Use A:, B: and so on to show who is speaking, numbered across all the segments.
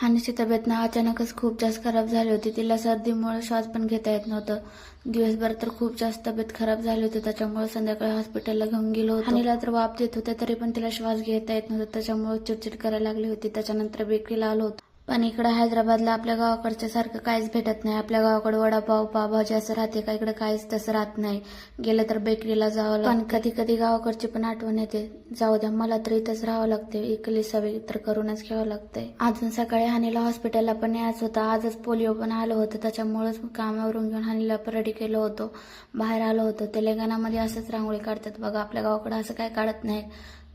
A: हानीची तब्येत ना अचानकच खूप जास्त खराब झाली होती. तिला सर्दीमुळे श्वास पण घेता येत नव्हतं. दिवसभर तर खूप जास्त तब्येत खराब झाली होती. त्याच्यामुळे संध्याकाळी हॉस्पिटलला घेऊन गेलो होतो. हानीला तर वाप देत होते तरी पण तिला श्वास घेता येत नव्हता. त्याच्यामुळे चिडचिड करायला लागली होती. त्याच्यानंतर बेकरीला आलो होतो. पण इकडं हैदराबादला आपल्या गावाकडच्या सारखं काहीच भेटत नाही. आपल्या गावाकडे वडापाव पावभाजी असं राहते का? इकडे काहीच तसं राहत नाही. गेलं तर बेकरीला जावं पण कधी कधी गावाकडची पण आठवण येते. जाऊ द्या मला तर इथंच राहावं लागते. इकली सवय तर करूनच घ्यावं लागतंय. अजून सकाळी हानीला हॉस्पिटलला पण यायचं होतं. आजच पोलिओ पण आलं होतं. त्याच्यामुळेच कामावरून घेऊन हानीला रेडी केलं होतं. बाहेर आलो होतो. तेलंगणामध्ये असंच रांगोळी काढतात. बघा आपल्या गावाकडे असं काय काढत नाही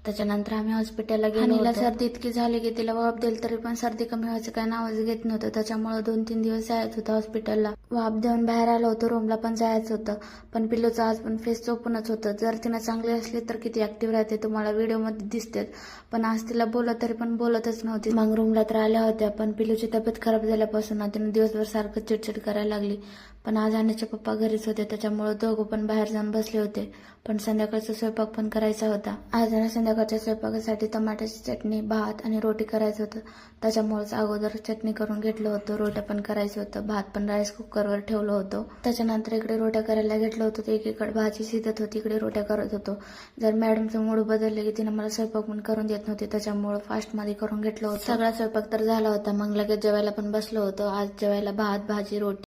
A: त्याच्यानंतर आम्ही हॉस्पिटलला गेलो सर्दी इतकी झाली की तिला वाफ दिली तरी पण सर्दी कमी व्हायचं काय नावच घेत नव्हतं. त्याच्यामुळे दोन तीन दिवस जायचं होतं हॉस्पिटलला वाफ देऊन बाहेर आलो होतो रूमला पण जायचं होतं. पण पिल्लूचं आज पण फेस चोपूनच होतं. जर तिनं चांगली असली तर किती ऍक्टिव्ह राहते तुम्हाला व्हिडिओमध्ये दिसते पण आज तिला बोलत तरी पण बोलतच नव्हती. मग रूमला तर आल्या होत्या पण पिल्लूची तब्येत खराब झाल्यापासून तिने दिवसभर सारखं चिडचिड करायला लागली. पण आज आणण्याचे पप्पा घरीच होते त्याच्यामुळे दोघं पण बाहेर जाऊन बसले होते. पण संध्याकाळचा स्वयंपाक पण करायचा होता. आज आणि संध्याकाळच्या स्वयंपाकासाठी टमाट्याची चटणी भात आणि रोटी करायचं होतं. त्याच्यामुळेच अगोदर चटणी करून घेतलं होतं रोट्या पण करायचं होतं भात पण राईस कुकरवर ठेवलं होतं. त्याच्यानंतर इकडे रोट्या करायला घेतलं होतं तर एकीकडे भाजी शिजत होती इकडे रोट्या करत होतो. जर मॅडमचं मूड बदलले की तिने मला स्वयंपाक पण करून देत नव्हती त्याच्यामुळे फास्टमध्ये करून घेतलं होतं. सगळा स्वयंपाक तर झाला होता मग लगेच जेवायला पण बसलो होतो. आज जेवायला भात भाजी रोटी